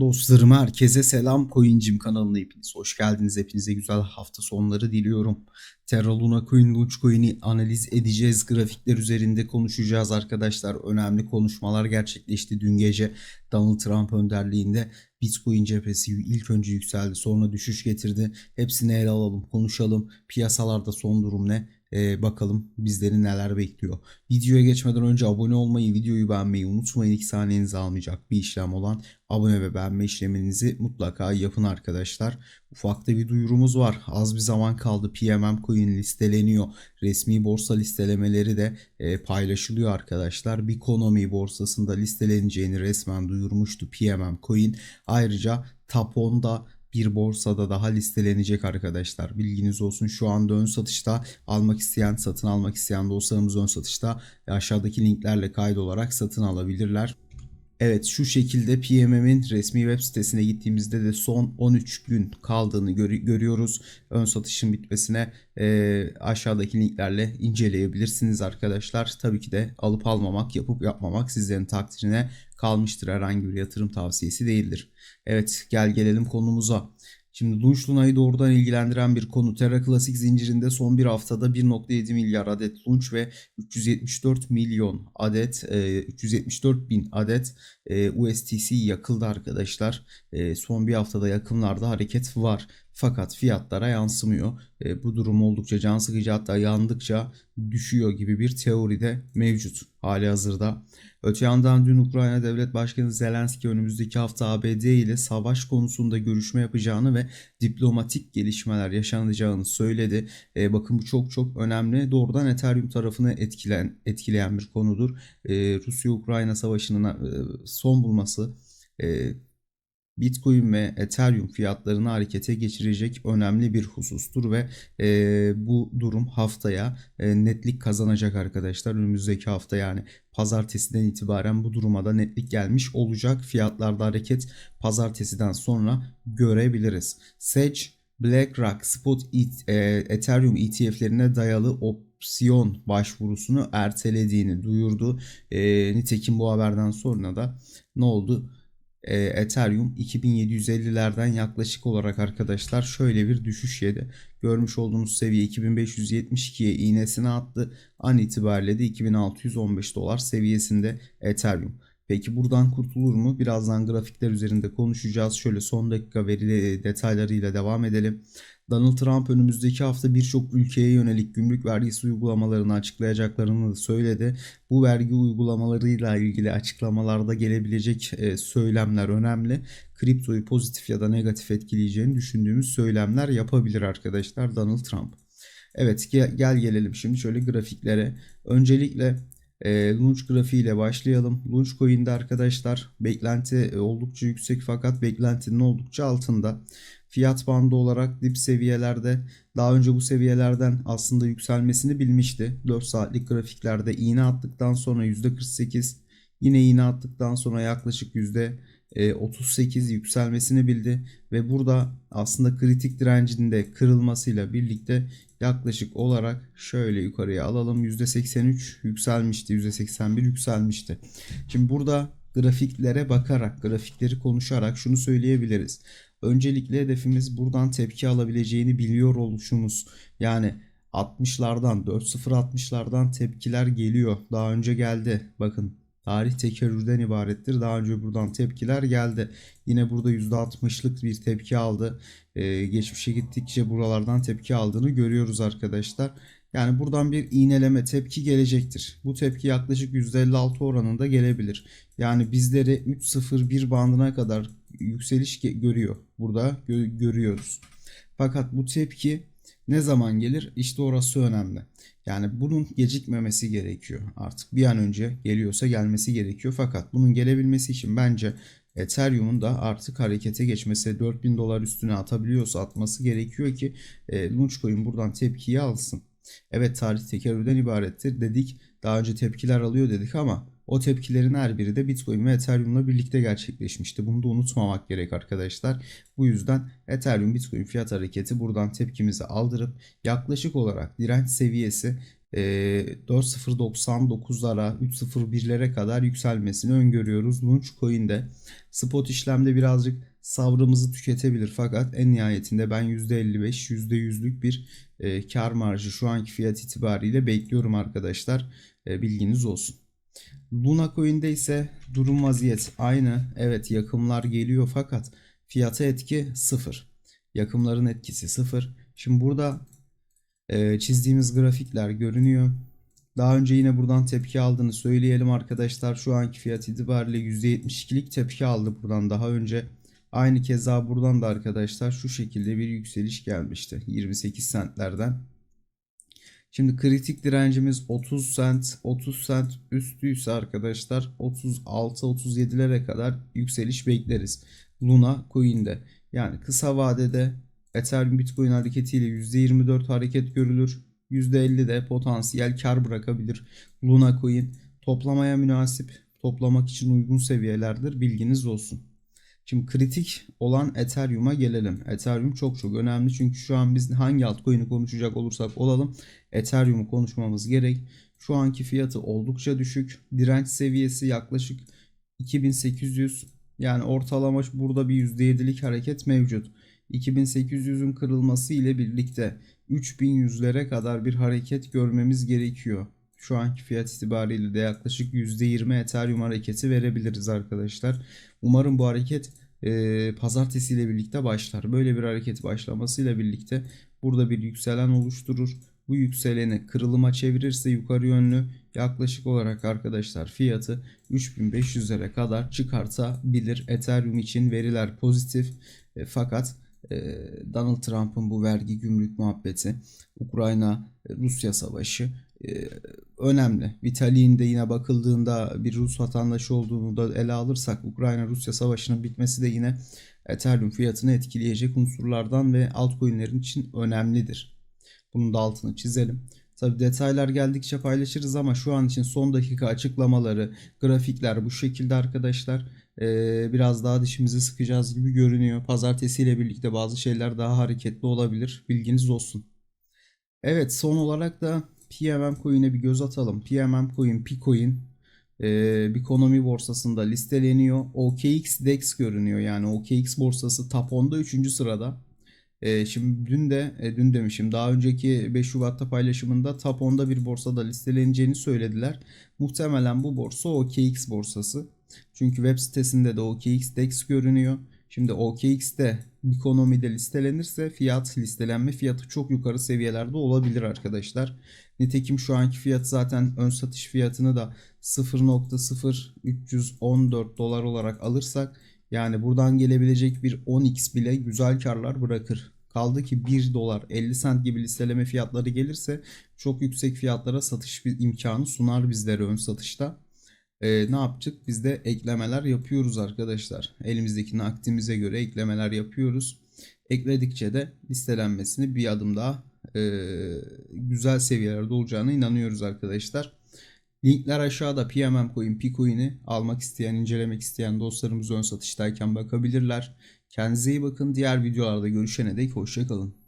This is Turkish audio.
Dostlarım herkese selam Coincim kanalına hepiniz hoş geldiniz. Hepinize güzel hafta sonları diliyorum. Terra Luna Coin, Launch Coin'i analiz edeceğiz. Grafikler üzerinde konuşacağız arkadaşlar. Önemli konuşmalar gerçekleşti dün gece Donald Trump önderliğinde. Bitcoin cephesi ilk önce yükseldi sonra düşüş getirdi. Hepsini ele alalım konuşalım. Piyasalarda son durum ne? Ee, bakalım bizleri neler bekliyor. Videoya geçmeden önce abone olmayı, videoyu beğenmeyi unutmayın. 2 saniyenizi almayacak bir işlem olan abone ve beğenme işleminizi mutlaka yapın arkadaşlar. Ufakta bir duyurumuz var. Az bir zaman kaldı. PMM Coin listeleniyor. Resmi borsa listelemeleri de e, paylaşılıyor arkadaşlar. Bikonomi borsasında listeleneceğini resmen duyurmuştu PMM Coin. Ayrıca Top 10'da bir borsada daha listelenecek arkadaşlar. Bilginiz olsun şu anda ön satışta almak isteyen, satın almak isteyen dostlarımız ön satışta aşağıdaki linklerle kaydolarak satın alabilirler. Evet şu şekilde PMM'in resmi web sitesine gittiğimizde de son 13 gün kaldığını gör- görüyoruz. Ön satışın bitmesine e, aşağıdaki linklerle inceleyebilirsiniz arkadaşlar. Tabii ki de alıp almamak, yapıp yapmamak sizlerin takdirine kalmıştır. Herhangi bir yatırım tavsiyesi değildir. Evet gel gelelim konumuza. Şimdi Lunch Luna'yı doğrudan ilgilendiren bir konu. Terra Classic zincirinde son bir haftada 1.7 milyar adet Lunch ve 374 milyon adet, e, 374 bin adet e, USTC yakıldı arkadaşlar. E, son bir haftada yakımlarda hareket var. Fakat fiyatlara yansımıyor. E, bu durum oldukça can sıkıcı hatta yandıkça düşüyor gibi bir teori de mevcut hali hazırda. Öte yandan dün Ukrayna Devlet Başkanı Zelenski önümüzdeki hafta ABD ile savaş konusunda görüşme yapacağını ve diplomatik gelişmeler yaşanacağını söyledi. E, bakın bu çok çok önemli. Doğrudan Ethereum tarafını etkilen, etkileyen bir konudur. E, Rusya-Ukrayna savaşının e, son bulması e, Bitcoin ve Ethereum fiyatlarını harekete geçirecek önemli bir husustur ve e, bu durum haftaya e, netlik kazanacak arkadaşlar. Önümüzdeki hafta yani pazartesiden itibaren bu duruma da netlik gelmiş olacak. Fiyatlarda hareket pazartesiden sonra görebiliriz. Sedge BlackRock Spot e, Ethereum ETF'lerine dayalı opsiyon başvurusunu ertelediğini duyurdu. E, nitekim bu haberden sonra da ne oldu? E, Ethereum 2750'lerden yaklaşık olarak arkadaşlar şöyle bir düşüş yedi. Görmüş olduğunuz seviye 2572'ye iğnesini attı. An itibariyle de 2615 dolar seviyesinde Ethereum. Peki buradan kurtulur mu? Birazdan grafikler üzerinde konuşacağız. Şöyle son dakika veri detaylarıyla devam edelim. Donald Trump önümüzdeki hafta birçok ülkeye yönelik gümrük vergisi uygulamalarını açıklayacaklarını söyledi. Bu vergi uygulamalarıyla ilgili açıklamalarda gelebilecek e, söylemler önemli. Kriptoyu pozitif ya da negatif etkileyeceğini düşündüğümüz söylemler yapabilir arkadaşlar Donald Trump. Evet gel, gel gelelim şimdi şöyle grafiklere. Öncelikle e, Launch grafiği ile başlayalım. Launch Coin'de arkadaşlar beklenti e, oldukça yüksek fakat beklentinin oldukça altında. Fiyat bandı olarak dip seviyelerde daha önce bu seviyelerden aslında yükselmesini bilmişti. 4 saatlik grafiklerde iğne attıktan sonra %48 yine iğne attıktan sonra yaklaşık %38 yükselmesini bildi ve burada aslında kritik direncinin de kırılmasıyla birlikte yaklaşık olarak şöyle yukarıya alalım %83 yükselmişti %81 yükselmişti. Şimdi burada grafiklere bakarak grafikleri konuşarak şunu söyleyebiliriz. Öncelikle hedefimiz buradan tepki alabileceğini biliyor oluşumuz. Yani 60'lardan 4.0-60'lardan tepkiler geliyor. Daha önce geldi. Bakın tarih tekerrürden ibarettir. Daha önce buradan tepkiler geldi. Yine burada %60'lık bir tepki aldı. Ee, geçmişe gittikçe buralardan tepki aldığını görüyoruz arkadaşlar. Yani buradan bir iğneleme tepki gelecektir. Bu tepki yaklaşık %56 oranında gelebilir. Yani bizleri 3.01 bandına kadar yükseliş görüyor. Burada gö- görüyoruz. Fakat bu tepki ne zaman gelir? İşte orası önemli. Yani bunun gecikmemesi gerekiyor. Artık bir an önce geliyorsa gelmesi gerekiyor. Fakat bunun gelebilmesi için bence Ethereum'un da artık harekete geçmesi 4000 dolar üstüne atabiliyorsa atması gerekiyor ki e, Launchcoin buradan tepkiyi alsın. Evet tarih tekerrürden ibarettir dedik. Daha önce tepkiler alıyor dedik ama o tepkilerin her biri de Bitcoin ve Ethereum'la birlikte gerçekleşmişti. Bunu da unutmamak gerek arkadaşlar. Bu yüzden Ethereum Bitcoin fiyat hareketi buradan tepkimizi aldırıp yaklaşık olarak direnç seviyesi e, 4.099'lara 3.01'lere kadar yükselmesini öngörüyoruz. Launch Coin'de spot işlemde birazcık sabrımızı tüketebilir fakat en nihayetinde ben %55 %100'lük bir e, kar marjı şu anki fiyat itibariyle bekliyorum arkadaşlar. E, bilginiz olsun. Luna Coin'de ise durum vaziyet aynı. Evet yakımlar geliyor fakat fiyata etki sıfır. Yakımların etkisi sıfır. Şimdi burada e, çizdiğimiz grafikler görünüyor. Daha önce yine buradan tepki aldığını söyleyelim arkadaşlar. Şu anki fiyat itibariyle %72'lik tepki aldı buradan daha önce. Aynı keza buradan da arkadaşlar şu şekilde bir yükseliş gelmişti. 28 centlerden. Şimdi kritik direncimiz 30 cent, 30 cent üstüyse arkadaşlar 36-37'lere kadar yükseliş bekleriz. Luna Coin'de. Yani kısa vadede Ethereum Bitcoin hareketiyle %24 hareket görülür. %50 de potansiyel kar bırakabilir. Luna Coin toplamaya münasip, toplamak için uygun seviyelerdir. Bilginiz olsun. Şimdi kritik olan Ethereum'a gelelim. Ethereum çok çok önemli çünkü şu an biz hangi altcoin'i konuşacak olursak olalım Ethereum'u konuşmamız gerek. Şu anki fiyatı oldukça düşük. Direnç seviyesi yaklaşık 2800 yani ortalama burada bir %7'lik hareket mevcut. 2800'ün kırılması ile birlikte 3100'lere kadar bir hareket görmemiz gerekiyor. Şu anki fiyat itibariyle de yaklaşık %20 Ethereum hareketi verebiliriz arkadaşlar. Umarım bu hareket e, pazartesi ile birlikte başlar. Böyle bir hareket başlamasıyla birlikte burada bir yükselen oluşturur. Bu yükseleni kırılıma çevirirse yukarı yönlü yaklaşık olarak arkadaşlar fiyatı 3500'lere kadar çıkartabilir. Ethereum için veriler pozitif e, fakat e, Donald Trump'ın bu vergi gümrük muhabbeti, Ukrayna Rusya savaşı önemli. Vitalik'in de yine bakıldığında bir Rus vatandaşı olduğunu da ele alırsak Ukrayna-Rusya savaşının bitmesi de yine Ethereum fiyatını etkileyecek unsurlardan ve altcoin'lerin için önemlidir. Bunun da altını çizelim. Tabi detaylar geldikçe paylaşırız ama şu an için son dakika açıklamaları, grafikler bu şekilde arkadaşlar. Ee, biraz daha dişimizi sıkacağız gibi görünüyor. Pazartesiyle birlikte bazı şeyler daha hareketli olabilir. Bilginiz olsun. Evet son olarak da PMM Coin'e bir göz atalım. PMM Coin, Picoin e, Bikonomi borsasında listeleniyor. OKX DEX görünüyor. Yani OKX borsası top 10'da 3. sırada. E, şimdi dün de e, dün demişim daha önceki 5 Şubat'ta paylaşımında top 10'da bir borsada listeleneceğini söylediler. Muhtemelen bu borsa OKX borsası. Çünkü web sitesinde de OKX DEX görünüyor. Şimdi OKX'te Bikonomi'de listelenirse fiyat listelenme fiyatı çok yukarı seviyelerde olabilir arkadaşlar. Nitekim şu anki fiyat zaten ön satış fiyatını da 0.0314 dolar olarak alırsak yani buradan gelebilecek bir 10x bile güzel karlar bırakır. Kaldı ki 1 dolar 50 cent gibi listeleme fiyatları gelirse çok yüksek fiyatlara satış imkanı sunar bizlere ön satışta. Ee, ne yaptık? Biz de eklemeler yapıyoruz arkadaşlar. Elimizdeki nakdimize göre eklemeler yapıyoruz. Ekledikçe de listelenmesini bir adım daha e, güzel seviyelerde olacağına inanıyoruz arkadaşlar. Linkler aşağıda PMM Coin, Picoin'i almak isteyen, incelemek isteyen dostlarımız ön satıştayken bakabilirler. Kendinize iyi bakın. Diğer videolarda görüşene dek hoşçakalın.